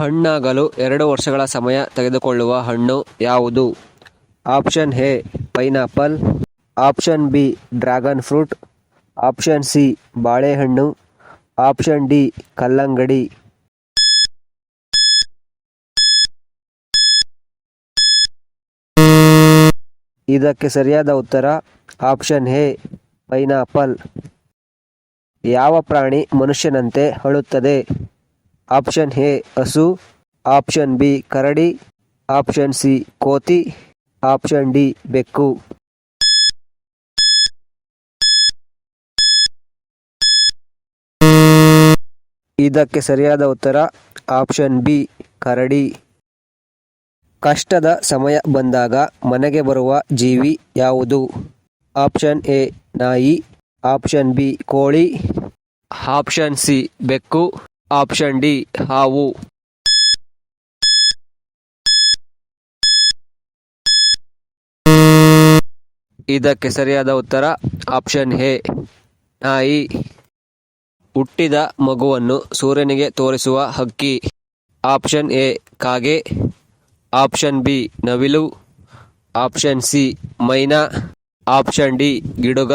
ಹಣ್ಣಾಗಲು ಎರಡು ವರ್ಷಗಳ ಸಮಯ ತೆಗೆದುಕೊಳ್ಳುವ ಹಣ್ಣು ಯಾವುದು? Option A, pineapple. Option B, dragon fruit. Option C, ಬಾಳೆಹಣ್ಣು. ಆಪ್ಷನ್ ಡಿ, ಕಲ್ಲಂಗಡಿ. ಇದಕ್ಕೆ ಸರಿಯಾದ ಉತ್ತರ, ಆಪ್ಷನ್ ಎ, ಪೈನಾಪಲ್. ಯಾವ ಪ್ರಾಣಿ ಮನುಷ್ಯನಂತೆ ಅಳುತ್ತದೆ? ಆಪ್ಷನ್ ಎ ಹಸು, ಆಪ್ಷನ್ ಬಿ ಕರಡಿ, ಆಪ್ಷನ್ ಸಿ ಕೋತಿ, ಆಪ್ಷನ್ ಡಿ ಬೆಕ್ಕು. ಇದಕ್ಕೆ ಸರಿಯಾದ ಉತ್ತರ ಆಪ್ಷನ್ ಬಿ ಕರಡಿ. ಕಷ್ಟದ ಸಮಯ ಬಂದಾಗ ಮನೆಗೆ ಬರುವ ಜೀವಿ ಯಾವುದು? ಆಪ್ಷನ್ ಎ ನಾಯಿ, ಆಪ್ಷನ್ ಬಿ ಕೋಳಿ, ಆಪ್ಷನ್ ಸಿ ಬೆಕ್ಕು. ಆಪ್ಷನ್ ಡಿ, ಹಾವು. ಇದಕ್ಕೆ ಸರಿಯಾದ ಉತ್ತರ, ಆಪ್ಷನ್ ಎ, ನಾಯಿ. ಹುಟ್ಟಿದ ಮಗುವನ್ನು ಸೂರ್ಯನಿಗೆ ತೋರಿಸುವ ಹಕ್ಕಿ. ಆಪ್ಷನ್ ಎ, ಕಾಗೆ. ಆಪ್ಷನ್ ಬಿ, ನವಿಲು. ಆಪ್ಷನ್ ಸಿ, ಮೈನಾ. ಆಪ್ಷನ್ ಡಿ, ಗಿಡುಗ.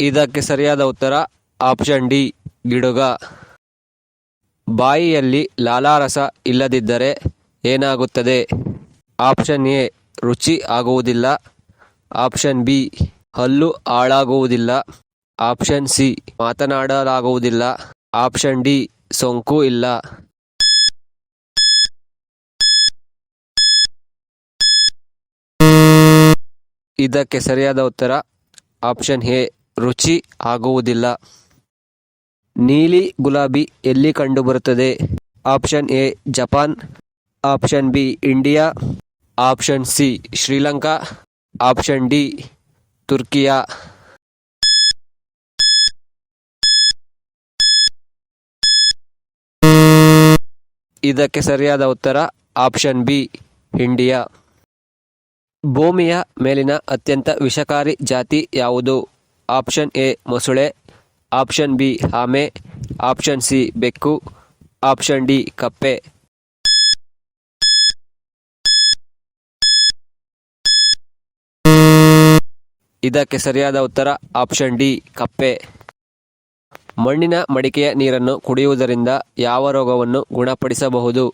ಇದಕ್ಕೆ ಸರಿಯಾದ ಉತ್ತರ ಆಪ್ಷನ್ ಡಿ, ಗಿಡುಗ. ಬಾಯಿಯಲ್ಲಿ ಲಾಲಾರಸ ಇಲ್ಲದಿದ್ದರೆ ಏನಾಗುತ್ತದೆ? ಆಪ್ಷನ್ ಎ, ರುಚಿ ಆಗುವುದಿಲ್ಲ. ಆಪ್ಷನ್ ಬಿ, ಹಲ್ಲು ಹಾಳಾಗುವುದಿಲ್ಲ. ಆಪ್ಷನ್ ಸಿ, ಮಾತನಾಡಲಾಗುವುದಿಲ್ಲ. ಆಪ್ಷನ್ ಡಿ, ಸೋಂಕು ಇಲ್ಲ. ಇದಕ್ಕೆ ಸರಿಯಾದ ಉತ್ತರ ಆಪ್ಷನ್ ಎ ರುಚಿ ಆಗುವುದಿಲ್ಲ. ನೀಲಿ ಗುಲಾಬಿ ಎಲ್ಲಿ ಕಂಡುಬರುತ್ತದೆ? Option A, Japan. Option B, India. Option C, Sri Lanka. Option D, Turkiye. ಇದಕ್ಕೆ ಸರಿಯಾದ ಉತ್ತರ, ಆಪ್ಷನ್ ಬಿ, ಇಂಡಿಯಾ. ಭೂಮಿಯ ಮೇಲಿನ ಅತ್ಯಂತ ವಿಷಕಾರಿ ಜಾತಿ ಯಾವುದು? ಆಪ್ಷನ್ ಎ ಮೊಸಳೆ, ಆಪ್ಷನ್ ಬಿ ಆಮೆ ಆಪ್ಷನ್ ಸಿ ಬೆಕ್ಕು, ಆಪ್ಷನ್ ಡಿ ಕಪ್ಪೆ. ಇದಕ್ಕೆ ಸರಿಯಾದ ಉತ್ತರ ಆಪ್ಷನ್ ಡಿ ಕಪ್ಪೆ. ಮಣ್ಣಿನ ಮಡಿಕೆಯ ನೀರನ್ನು ಕುಡಿಯುವುದರಿಂದ ಯಾವ ರೋಗವನ್ನು ಗುಣಪಡಿಸಬಹುದು?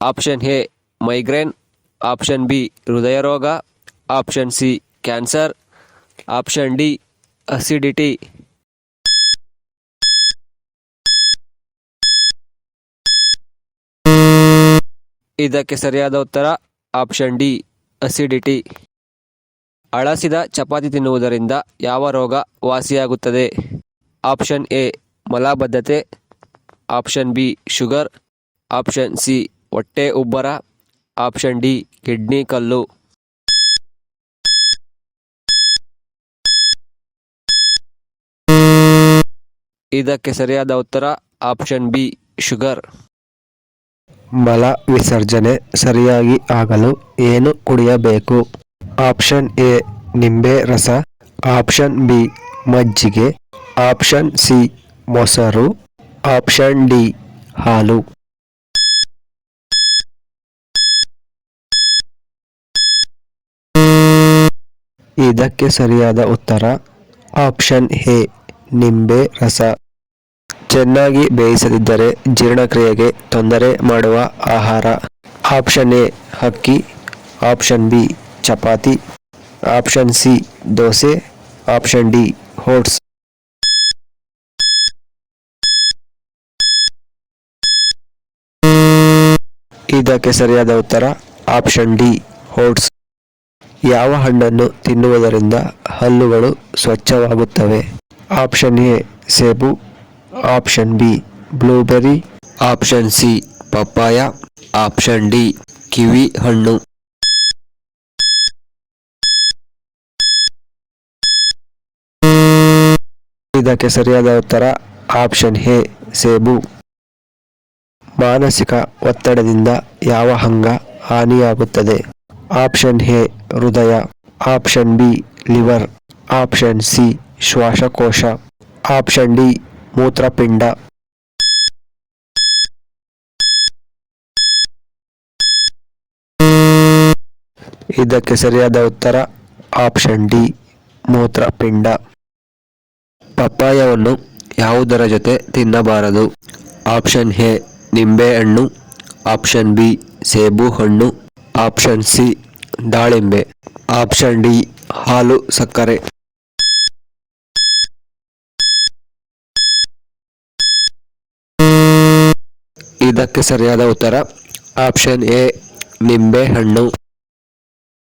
Option A migraine, option B ಹೃದಯ ರೋಗ option C cancer, option D acidity ಇದಕ್ಕೆ ಸರಿಯಾದ ಉತ್ತರ ಆಪ್ಷನ್ ಡಿ ಅಸಿಡಿಟಿ ಅಳಸಿದ ಚಪಾತಿ ತಿನ್ನುವುದರಿಂದ ಯಾವ ರೋಗ ವಾಸಿಯಾಗುತ್ತದೆ? ಆಪ್ಷನ್ ಎ ಮಲಬದ್ಧತೆ. Option B sugar option C ಹೊಟ್ಟೆ ಉಬ್ಬರ. ಆಪ್ಷನ್ ಡಿ ಕಿಡ್ನಿ ಕಲ್ಲು. ಇದಕ್ಕೆ ಸರಿಯಾದ ಉತ್ತರ ಆಪ್ಷನ್ ಬಿ, ಶುಗರ್. ಮಲ ವಿಸರ್ಜನೆ ಸರಿಯಾಗಿ ಆಗಲು ಏನು ಕುಡಿಯಬೇಕು? ಆಪ್ಷನ್ ಎ, ನಿಂಬೆ ರಸ. ಆಪ್ಷನ್ ಬಿ, ಮಜ್ಜಿಗೆ. ಆಪ್ಷನ್ ಸಿ, ಮೊಸರು. ಆಪ್ಷನ್ ಡಿ, ಹಾಲು. ಇದಕ್ಕೆ ಸರಿಯಾದ ಉತ್ತರ ಆಪ್ಷನ್ ಎ, ನಿಂಬೆ ರಸ. ಚೆನ್ನಾಗಿ ಬೇಯಿಸದಿದ್ದರೆ ಜೀರ್ಣಕ್ರಿಯೆಗೆ ತೊಂದರೆ ಮಾಡುವ ಆಹಾರ. ಆಪ್ಷನ್ ಎ, ಅಕ್ಕಿ. Option B, chapati. Option C, dosa. Option D, oats. ಇದಕ್ಕೆ ಸರಿಯಾದ ಉತ್ತರ, ಆಪ್ಷನ್ ಡಿ, ಓಟ್ಸ್. ಯಾವ ಹಣ್ಣನ್ನು ತಿನ್ನುವುದರಿಂದ ಹಲ್ಲುಗಳು ಸ್ವಚ್ಛವಾಗುತ್ತವೆ? ಆಪ್ಷನ್ ಎ, ಸೇಬು. Option B blueberry option C papaya option D kiwi ಹಣ್ಣು. ಇದಕ್ಕೆ ಸರಿಯಾದ ಉತ್ತರ ಆಪ್ಷನ್ ಎ ಸೇಬು. ಮಾನಸಿಕ ಒತ್ತಡದಿಂದ ಯಾವ ಅಂಗ ಹಾನಿಯಾಗುತ್ತದೆ? ಆಪ್ಷನ್ ಎ ಹೃದಯ. Option B liver option C ಶ್ವಾಸಕೋಶ. ಆಪ್ಷನ್ ಡಿ ಮೂತ್ರಪಿಂಡ. ಇದಕ್ಕೆ ಸರಿಯಾದ ಉತ್ತರ ಆಪ್ಷನ್ ಡಿ, ಮೂತ್ರಪಿಂಡ. ಪಪ್ಪಾಯವನ್ನು ಯಾವುದರ ಜೊತೆ ತಿನ್ನಬಾರದು? ಆಪ್ಷನ್ ಎ, ನಿಂಬೆಹಣ್ಣು. ಆಪ್ಷನ್ ಬಿ ಸೇಬು ಹಣ್ಣು ಆಪ್ಷನ್ ಸಿ, ದಾಳಿಂಬೆ. ಆಪ್ಷನ್ ಡಿ, ಹಾಲು ಸಕ್ಕರೆ. ಇದಕ್ಕೆ ಸರಿಯಾದ ಉತ್ತರ ಆಪ್ಷನ್ ಎ ನಿಂಬೆಹಣ್ಣು